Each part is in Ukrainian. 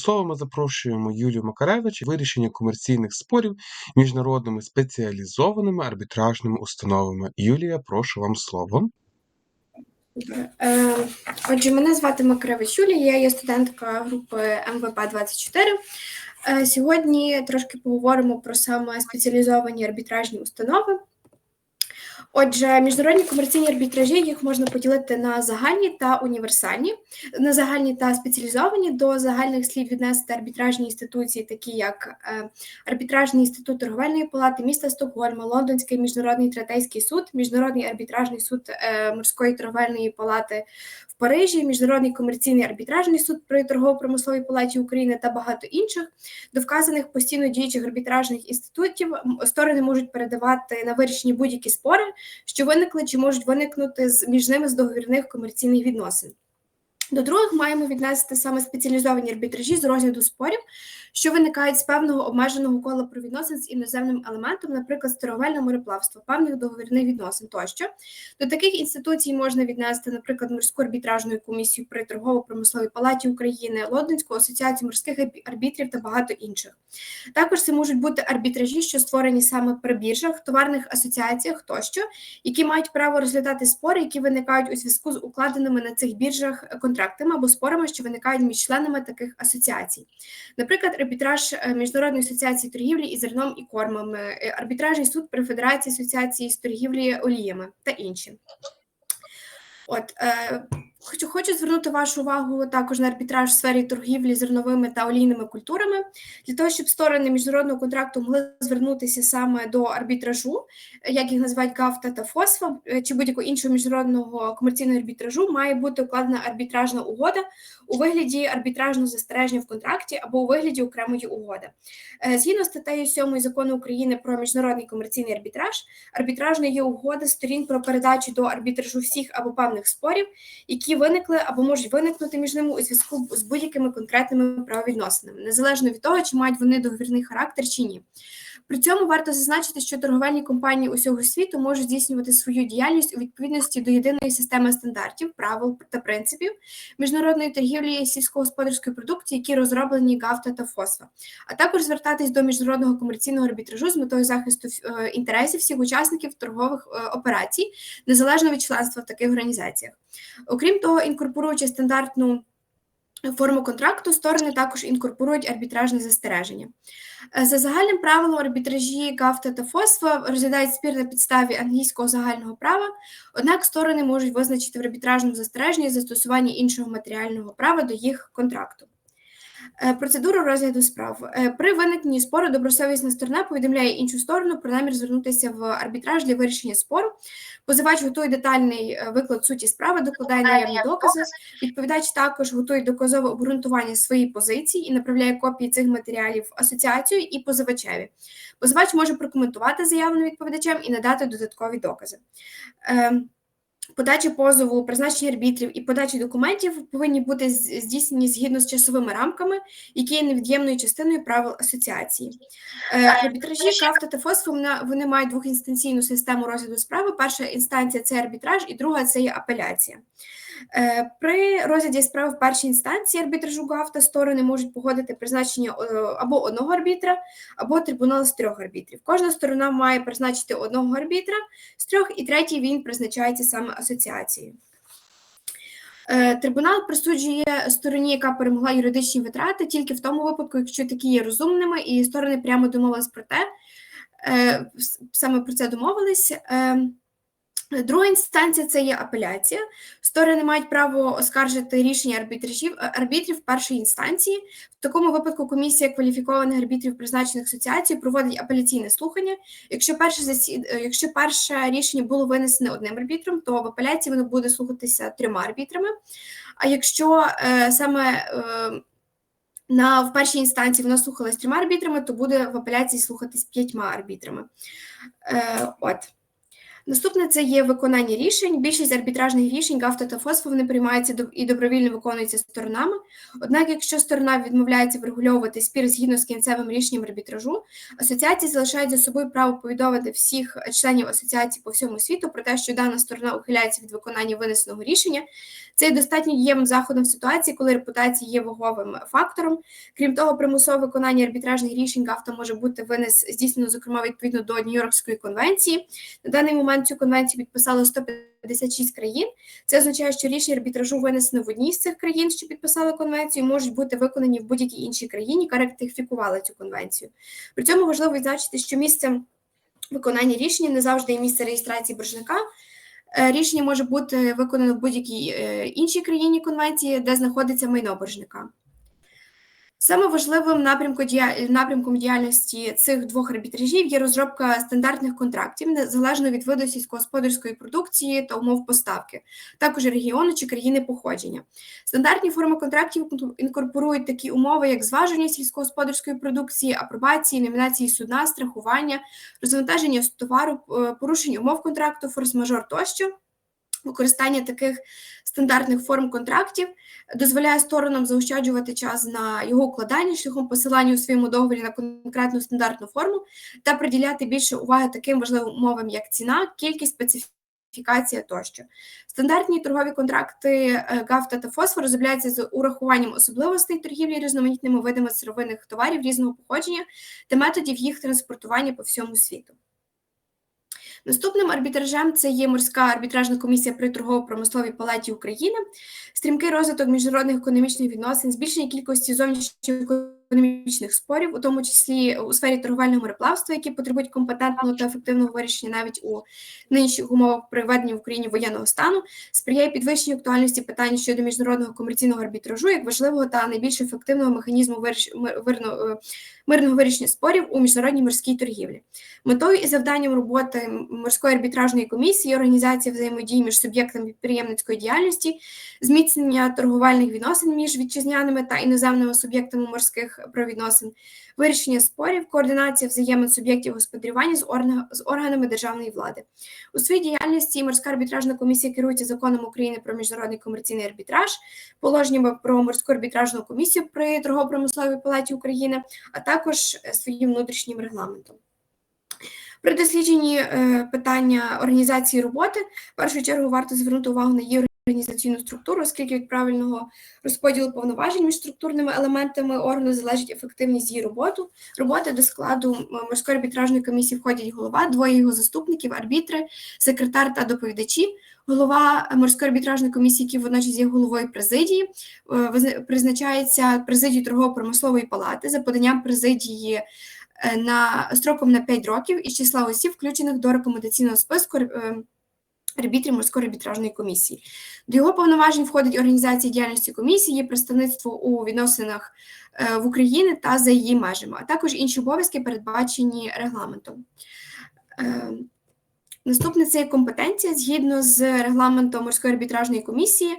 слова ми запрошуємо Юлію Макаревич вирішення комерційних спорів міжнародними спеціалізованими арбітражними установами. Юлія, прошу вам слово. Е, Отже, мене звати Макаревич Юлія, я є студентка групи МВП 24. Е, Сьогодні трошки поговоримо про саме спеціалізовані арбітражні установи. Отже, міжнародні комерційні арбітражі їх можна поділити на загальні та універсальні, на загальні та спеціалізовані. До загальних слів віднести арбітражні інституції, такі як е, арбітражний інститут торговельної палати міста Стокгольма, Лондонський міжнародний третейський суд, міжнародний арбітражний суд е, морської торговельної палати Парижі, міжнародний комерційний арбітражний суд при торгово-промисловій палаті України та багато інших. До вказаних постійно діючих арбітражних інститутів сторони можуть передавати на вирішення будь-які спори, що виникли чи можуть виникнути з між ними з договірних комерційних відносин. До других маємо віднести саме спеціалізовані арбітражі з розгляду спорів, що виникають з певного обмеженого кола правовідносин з іноземним елементом, наприклад, торговельне мореплавство, певних договірних відносин тощо. До таких інституцій можна віднести, наприклад, морську арбітражну комісію при торгово-промисловій палаті України, Лондонську асоціацію морських арбітрів та багато інших. Також це можуть бути арбітражі, що створені саме при біржах, товарних асоціаціях тощо, які мають право розглядати спори, які виникають у зв'язку з укладеними на цих біржах контрактами або спорами, що виникають між членами таких асоціацій. Наприклад, арбітраж е, Міжнародної асоціації торгівлі із зерном і кормами, е, арбітражний суд при Федерації асоціації з торгівлі оліями та інші. От е, хочу, хочу звернути вашу увагу також на арбітраж в сфері торгівлі зерновими та олійними культурами для того, щоб сторони міжнародного контракту могли звернутися саме до арбітражу, як їх називають ГАФТА та ФОСФА, е, чи будь-якого іншого міжнародного комерційного арбітражу, має бути укладена арбітражна угода у вигляді арбітражного застереження в контракті або у вигляді окремої угоди. Е, Згідно з статтею 7 закону України про міжнародний комерційний арбітраж, арбітражна є угода сторін про передачу до арбітражу всіх або певних спорів, які виникли або можуть виникнути між ними у зв'язку з будь-якими конкретними правовідносинами, незалежно від того, чи мають вони договірний характер чи ні. При цьому варто зазначити, що торговельні компанії усього світу можуть здійснювати свою діяльність у відповідності до єдиної системи стандартів, правил та принципів міжнародної торгівлі сільськогосподарської продукції, які розроблені ГАФТА та ФОСФА, а також звертатись до міжнародного комерційного арбітражу з метою захисту е, інтересів всіх учасників торгових е, операцій, незалежно від членства в таких організаціях. Окрім того, інкорпоруючи стандартну форму контракту, сторони також інкорпорують арбітражне застереження. Е, За загальним правилом арбітражі ГАФТА та ФОСФА розглядають спір на підставі англійського загального права, однак сторони можуть визначити в арбітражному застереженні застосування іншого матеріального права до їх контракту. Е, Процедура розгляду справ Е, при виникненні спору добросовісна сторона повідомляє іншу сторону про намір звернутися в арбітраж для вирішення спору. Позивач готує детальний е, виклад суті справи, докладає наявні докази. Відповідач також готує доказове обґрунтування своєї позиції і направляє копії цих матеріалів асоціацію і позивачеві. Позивач може прокоментувати заявлене відповідачем і надати додаткові докази. Подача позову, призначення арбітрів і подачі документів повинні бути здійснені згідно з часовими рамками, які є невід'ємною частиною правил асоціації. Е, Арбітражі КАФТА та ФОСФО вони мають двохінстанційну систему розгляду справи. Перша інстанція це арбітраж, і друга це є апеляція. Е, При розгляді справи в першій інстанції арбітражу ГАФТА сторони можуть погодити призначення е, або одного арбітра, або трибунал з трьох арбітрів. Кожна сторона має призначити одного арбітра з трьох, і третій він призначається саме асоціацією. Е, Трибунал присуджує стороні, яка перемогла юридичні витрати, тільки в тому випадку, якщо такі є розумними, і сторони прямо домовились про те, саме про це домовились. Друга інстанція це є апеляція. Сторони мають право оскаржити рішення арбітражів е, арбітрів першої інстанції. В такому випадку комісія кваліфікованих арбітрів, призначених асоціацією, проводить апеляційне слухання. Якщо перше засід... е, якщо перше рішення було винесене одним арбітром, то в апеляції воно буде слухатися трьома арбітрами. А якщо е, саме е, на в першій інстанції воно слухалось трьома арбітрами, то буде в апеляції слухатись п'ятьма арбітрами. Е, от. Наступне це є виконання рішень. Більшість арбітражних рішень гафта та фосфо вони приймаються і добровільно виконуються сторонами. Однак, якщо сторона відмовляється врегульовувати спір згідно з кінцевим рішенням арбітражу, асоціації залишають за собою право повідомити всіх членів асоціації по всьому світу про те, що дана сторона ухиляється від виконання винесеного рішення. Це є достатньо дієвим заходом в ситуації, коли репутація є ваговим фактором. Крім того, примусове виконання арбітражних рішень гафта може бути винес здійснено, зокрема, відповідно до Нью-Йоркської конвенції. На даний момент цю конвенцію підписало 156 країн. Це означає, що рішення арбітражу винесено в одній з цих країн, що підписали конвенцію, можуть бути виконані в будь-якій іншій країні, яка ратифікувала цю конвенцію. При цьому важливо відзначити, що місцем виконання рішення не завжди є місце реєстрації боржника. Е, Рішення може бути виконано в будь-якій е, іншій країні конвенції, де знаходиться майно боржника. Саме важливим напрямком діяльності цих двох арбітражів є розробка стандартних контрактів незалежно від виду сільськогосподарської продукції та умов поставки, також регіону чи країни походження. Стандартні форми контрактів інкорпорують такі умови, як зваження сільськогосподарської продукції, апробації, номінації судна, страхування, розвантаження товару, е, порушення умов контракту, форс-мажор тощо. Використання таких стандартних форм контрактів дозволяє сторонам заощаджувати час на його укладання шляхом посилання у своєму договорі на конкретну стандартну форму та приділяти більше уваги таким важливим умовам, як ціна, кількість, специфікація тощо. Стандартні торгові контракти е, гафта та фосфор розробляються з урахуванням особливостей торгівлі різноманітними видами сировинних товарів різного походження та методів їх транспортування по всьому світу. Наступним арбітражем це є морська арбітражна комісія при торгово-промисловій палаті України, стрімкий розвиток міжнародних економічних відносин, збільшення кількості зовнішньоекономічних спорів, у тому числі у сфері торговельного мореплавства, які потребують компетентного та ефективного вирішення навіть у нинішніх умовах при введенні в Україні воєнного стану, сприяє підвищенню актуальності питань щодо міжнародного комерційного арбітражу як важливого та найбільш ефективного механізму виріш- е, мирного вирішення спорів у міжнародній морській торгівлі. Метою і завданням роботи морської арбітражної комісії є організація взаємодії між суб'єктами підприємницької діяльності, зміцнення торговельних відносин між вітчизняними та іноземними суб'єктами морських правовідносин, вирішення спорів, координація взаємин суб'єктів господарювання з, орга- з органами державної влади. У своїй діяльності морська арбітражна комісія керується законом України про міжнародний комерційний арбітраж, положеннями про морську арбітражну комісію при торгово-промисловій палаті України, а також е, своїм внутрішнім регламентом. При дослідженні е, питання організації роботи в першу чергу варто звернути увагу на її організаційну структуру, оскільки від правильного розподілу повноважень між структурними елементами органу залежить ефективність її роботи. Роботи до складу морської арбітражної комісії входять голова, двоє його заступників, арбітри, секретар та доповідачі. Голова морської арбітражної комісії, який водночас є головою президії, е, призначається президією торгово-промислової палати за поданням президії е, на строком на 5 років із числа осіб, включених до рекомендаційного списку е, арбітрів морської арбітражної комісії. До його повноважень входить організація діяльності комісії, представництво у відносинах е, в Україні та за її межами, а також інші обов'язки, передбачені регламентом. Наступне це є компетенція згідно з регламентом морської арбітражної комісії.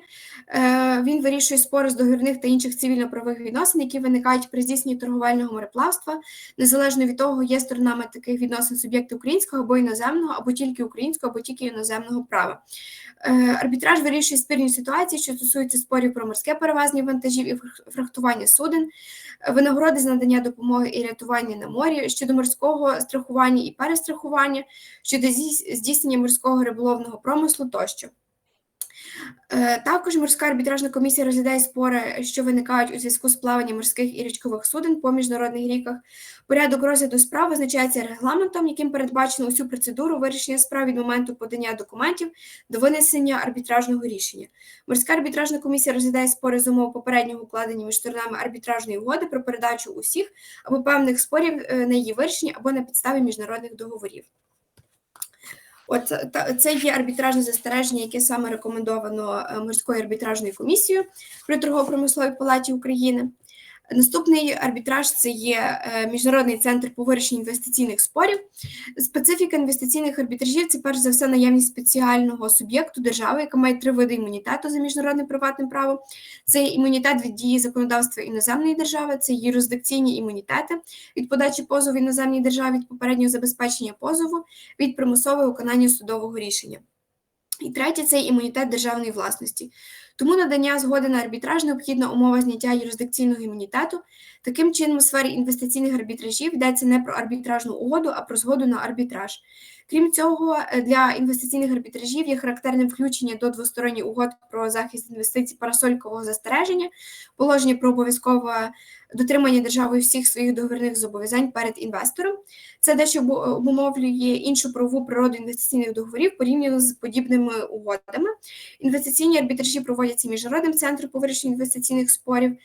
Е, Він вирішує спори з договірних та інших цивільно-правових відносин, які виникають при здійсненні торговельного мореплавства, незалежно від того, є сторонами таких відносин суб'єкти українського або іноземного, або тільки українського, або тільки іноземного права. Е, Арбітраж вирішує спірні ситуації, що стосуються спорів про морське перевезення вантажів і фрахтування суден, винагороди за надання допомоги і рятування на морі щодо морського страхування і перестрахування, щодо здійс- здійснення морського риболовного промислу тощо. Е, Також морська арбітражна комісія розглядає спори, що виникають у зв'язку з плаванням морських і річкових суден по міжнародних ріках. Порядок розгляду справ визначається регламентом, яким передбачено усю процедуру вирішення справ від моменту подання документів до винесення арбітражного рішення. Морська арбітражна комісія розглядає спори з умов попереднього укладення між сторонами арбітражної угоди про передачу усіх або певних спорів е, на її вирішення або на підставі міжнародних договорів. От та- це є арбітражне застереження, яке саме рекомендовано е, морською арбітражною комісією при торгово-промисловій палаті України. Наступний арбітраж це є е, міжнародний центр по вирішенню інвестиційних спорів. Специфіка інвестиційних арбітражів це перш за все наявність спеціального суб'єкту держави, яка має три види імунітету за міжнародним приватним правом. Це імунітет від дії законодавства іноземної держави, це юрисдикційні імунітети від подачі позову іноземній державі від попереднього забезпечення позову від примусового виконання судового рішення. І третє це імунітет державної власності. Тому надання згоди на арбітраж необхідна умова зняття юрисдикційного імунітету. Таким чином, у сфері інвестиційних арбітражів йдеться не про арбітражну угоду, а про згоду на арбітраж. Крім цього, е, для інвестиційних арбітражів є характерним включення до двосторонніх угод про захист інвестицій парасолькового застереження, положення про обов'язкове дотримання державою всіх своїх договірних зобов'язань перед інвестором. Це дещо обумовлює іншу правову природу інвестиційних договорів порівняно з подібними угодами. Інвестиційні арбітражі проводяться міжнародним центром по інвестиційних спорів.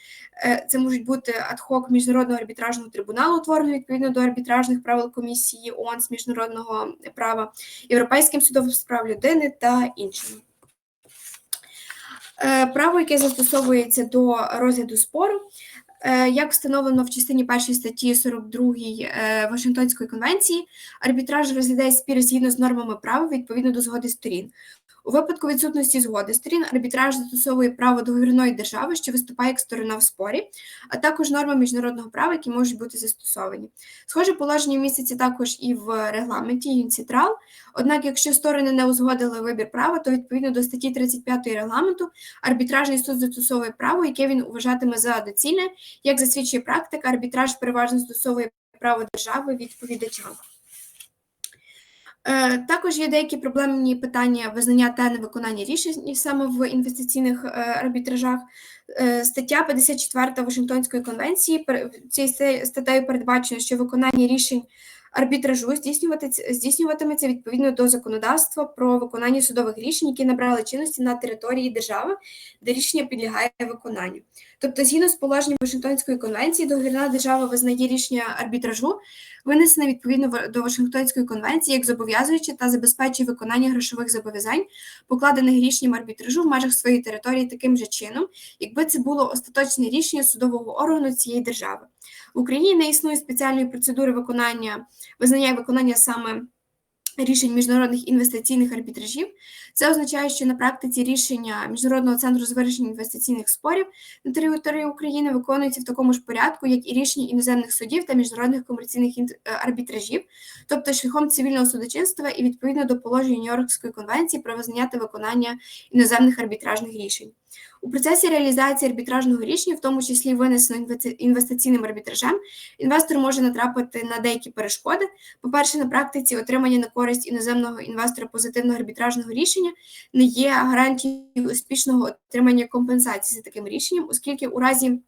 Е, Це можуть бути адхок міжнародного арбітражного трибуналу, утвореного відповідно до арбітражних правил комісії ООН з міжнародного права, Європейським судом з прав людини та іншими. Е, Право, яке застосовується до розгляду спору, як встановлено в частині першої статті 42 е, Вашингтонської конвенції, арбітраж розглядає спір згідно з нормами права відповідно до згоди сторін. У випадку відсутності згоди сторін арбітраж застосовує право договірної держави, що виступає як сторона в спорі, а також норми міжнародного права, які можуть бути застосовані. Схоже положення міститься також і в регламенті ЮНЦИТРАЛ. Однак, якщо сторони не узгодили вибір права, то відповідно до статті 35 регламенту арбітражний суд застосовує право, яке він вважатиме за доцільне. Як засвідчує практика, арбітраж переважно застосовує право держави відповідача. Е, Також є деякі проблемні питання визнання та невиконання рішень саме в інвестиційних е, арбітражах. Е, Стаття 54 Вашингтонської конвенції цією статтею передбачено, що виконання рішень арбітражу здійснювати здійснюватиметься відповідно до законодавства про виконання судових рішень, які набрали чинності на території держави, де рішення підлягає виконанню. Тобто, згідно з положенням Вашингтонської конвенції, договірна держава визнає рішення арбітражу, винесене відповідно до Вашингтонської конвенції як зобов'язуючи та забезпечує виконання грошових зобов'язань, покладених рішенням арбітражу в межах своєї території таким же чином, якби це було остаточне рішення судового органу цієї держави. В Україні не існує спеціальної процедури виконання визнання і виконання саме рішень міжнародних інвестиційних арбітражів. Це означає, що на практиці рішення Міжнародного центру з вирішення інвестиційних спорів на території України виконуються в такому ж порядку, як і рішення іноземних судів та міжнародних комерційних е, арбітражів, тобто шляхом цивільного судочинства і відповідно до положень Нью-Йоркської конвенції про визнання та виконання іноземних арбітражних рішень. У процесі реалізації арбітражного рішення, в тому числі винесено інвести- інвестиційним арбітражем, інвестор може натрапити на деякі перешкоди. По-перше, на практиці отримання на користь іноземного інвестора позитивного арбітражного рішення не є гарантією успішного отримання компенсації за таким рішенням, оскільки у разі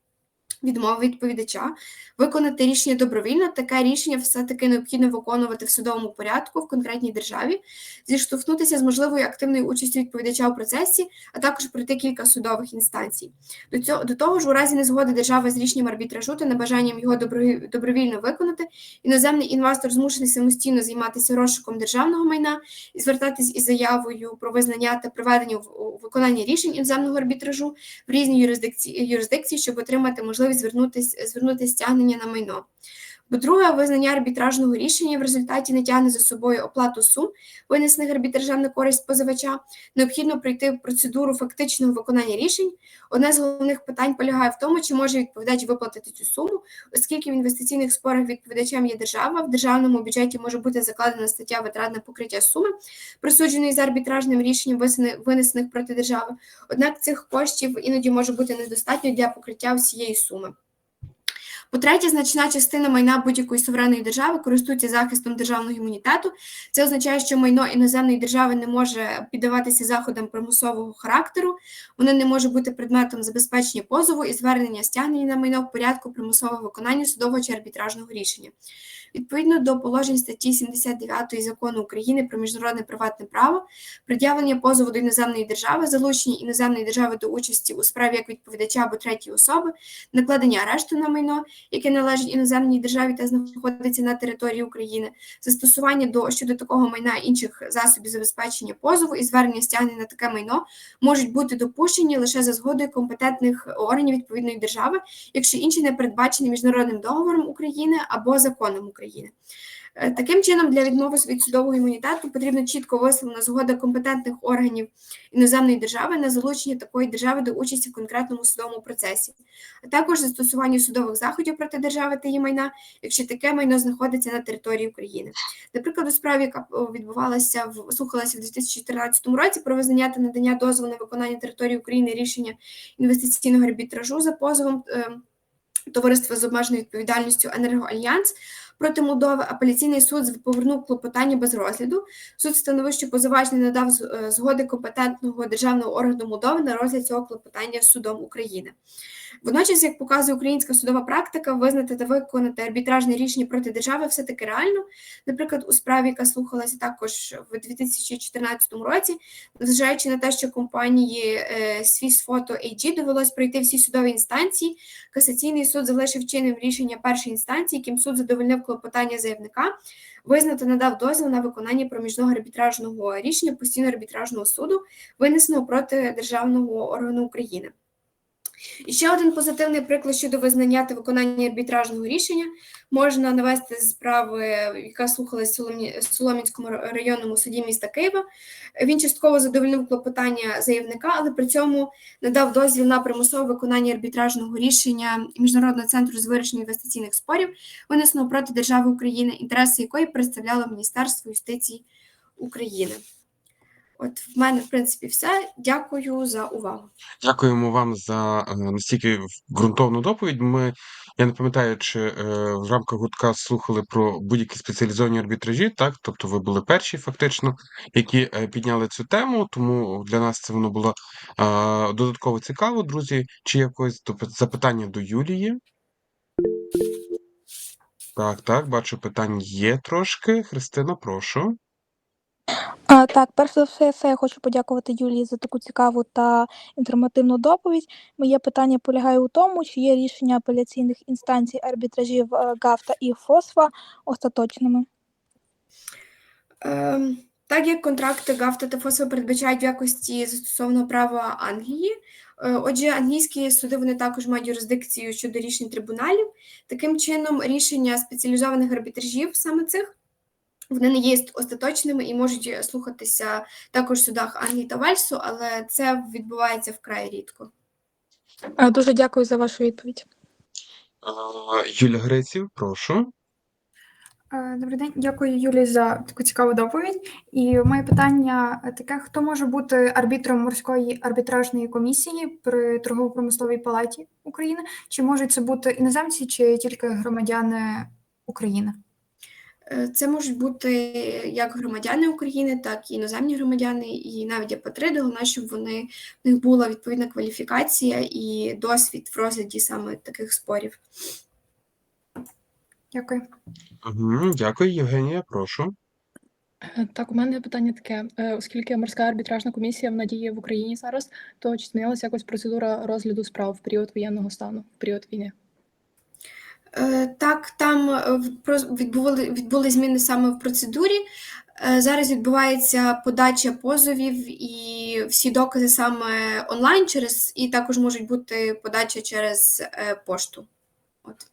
відмови відповідача виконати рішення добровільно, таке рішення все-таки необхідно виконувати в судовому порядку в конкретній державі, зіштовхнутися з можливою активною участю відповідача у процесі, а також пройти кілька судових інстанцій. До цього до того ж, у разі незгоди держави з рішенням арбітражу та небажанням його добровільно виконати, іноземний інвестор змушений самостійно займатися розшуком державного майна і звертатись із заявою про визнання та проведення виконання рішень іноземного арбітражу в різні юрисдикції, юрисдикції, щоб отримати можливість звернутися звернути стягнення на майно. По-друге, визнання арбітражного рішення в результаті не тягне за собою оплату сум, винесених арбітражем на користь позивача. Необхідно пройти процедуру фактичного виконання рішень. Одне з головних питань полягає в тому, чи може відповідач виплатити цю суму, оскільки в інвестиційних спорах відповідачем є держава, в державному бюджеті може бути закладена стаття витрат на покриття суми, присудженої за арбітражним рішенням, винесених проти держави. Однак цих коштів іноді може бути недостатньо для покриття всієї суми. По-третє, значна частина майна будь-якої суверенної держави користується захистом державного імунітету. Це означає, що майно іноземної держави не може піддаватися заходам примусового характеру, воно не може бути предметом забезпечення позову і звернення стягнення на майно в порядку примусового виконання судового чи арбітражного рішення. Відповідно до положень статті 79 Закону України про міжнародне приватне право, пред'явлення позову до іноземної держави, залучення іноземної держави до участі у справі як відповідача або третьої особи, накладення арешту на майно, яке належить іноземній державі та знаходиться на території України, застосування до щодо такого майна інших засобів забезпечення позову і звернення стягнення на таке майно можуть бути допущені лише за згодою компетентних органів відповідної держави, якщо інші не передбачені міжнародним договором України або законом України. Е, Таким чином, для відмови від судового імунітету потрібна чітко висловлена згода компетентних органів іноземної держави на залучення такої держави до участі в конкретному судовому процесі, а також застосування судових заходів проти держави та її майна, якщо таке майно знаходиться на території України. Наприклад, у справі, яка відбувалася в слухалася в 2014 році про визнання та надання дозволу на виконання території України рішення інвестиційного арбітражу за позовом. Товариства з обмеженою відповідальністю Енергоальянс проти Молдови апеляційний суд повернув клопотання без розгляду. Суд встановив, що позивач не надав е, згоди компетентного державного органу Молдови на розгляд цього клопотання судом України. Водночас, як показує українська судова практика, визнати та виконати арбітражне рішення проти держави все таки реально. Наприклад, у справі, яка слухалася також в 2014 році, незважаючи на те, що компанії е, Swissfoto AG довелось пройти всі судові інстанції, касаційний суд залишив чинним рішення першої інстанції, яким суд задовольнив клопотання заявника, визнати надав дозвіл на виконання проміжного арбітражного рішення постійного арбітражного суду, винесеного проти державного органу України. І ще один позитивний приклад щодо визнання та виконання арбітражного рішення можна навести з справи, яка слухалась в Солом'янському районному суді міста Києва. Він частково задовольнив клопотання заявника, але при цьому надав дозвіл на примусове виконання арбітражного рішення Міжнародного центру з вирішення інвестиційних спорів, винесеного проти держави України, інтереси якої представляло Міністерство юстиції України. От в мене, в принципі, все. Дякую за увагу. Дякуємо вам за е, настільки ґрунтовну доповідь. Ми, я не пам'ятаю, чи е, в рамках гуртка слухали про будь-які спеціалізовані арбітражі, так? Тобто ви були перші, фактично, які е, підняли цю тему, тому для нас це воно було додатково цікаво, друзі. Чи якось запитання до Юлії? Так, так, бачу, питань є трошки. Христина, прошу. Так, перш за все, все я хочу подякувати Юлії за таку цікаву та інформативну доповідь. Моє питання полягає у тому, чи є рішення апеляційних інстанцій арбітражів е, ГАФТА і ФОСФА остаточними. Ем, Так як контракти ГАФТа та ФОСФа передбачають в якості застосованого права Англії, е, отже, англійські суди вони також мають юрисдикцію щодо рішень трибуналів. Таким чином, рішення спеціалізованих арбітражів саме цих вони не є остаточними і можуть слухатися також в судах Англії та Вельсу, але це відбувається вкрай рідко. Е, Дуже дякую за вашу відповідь. Е, Юля Греців, прошу. Е, Добрий день, дякую Юлі за таку цікаву доповідь. І моє питання е, таке: хто може бути арбітром морської арбітражної комісії при торгово-промисловій палаті України? Чи можуть це бути іноземці, чи тільки громадяни України? Е, Це можуть бути як громадяни України, так і іноземні громадяни, і навіть апатриди. Головне, щоб вони в них була відповідна кваліфікація і досвід в розгляді саме таких спорів. Дякую. Дякую, Євгенія, прошу. Е, Так, у мене питання таке: Е, оскільки морська арбітражна комісія вона діє в Україні зараз, то чи змінилася якось процедура розгляду справ в період воєнного стану, в період війни? Е, Так, там е, відбули, зміни саме в процедурі. Е, Зараз відбувається подача позовів і всі докази саме онлайн через, і також можуть бути подача через пошту. От.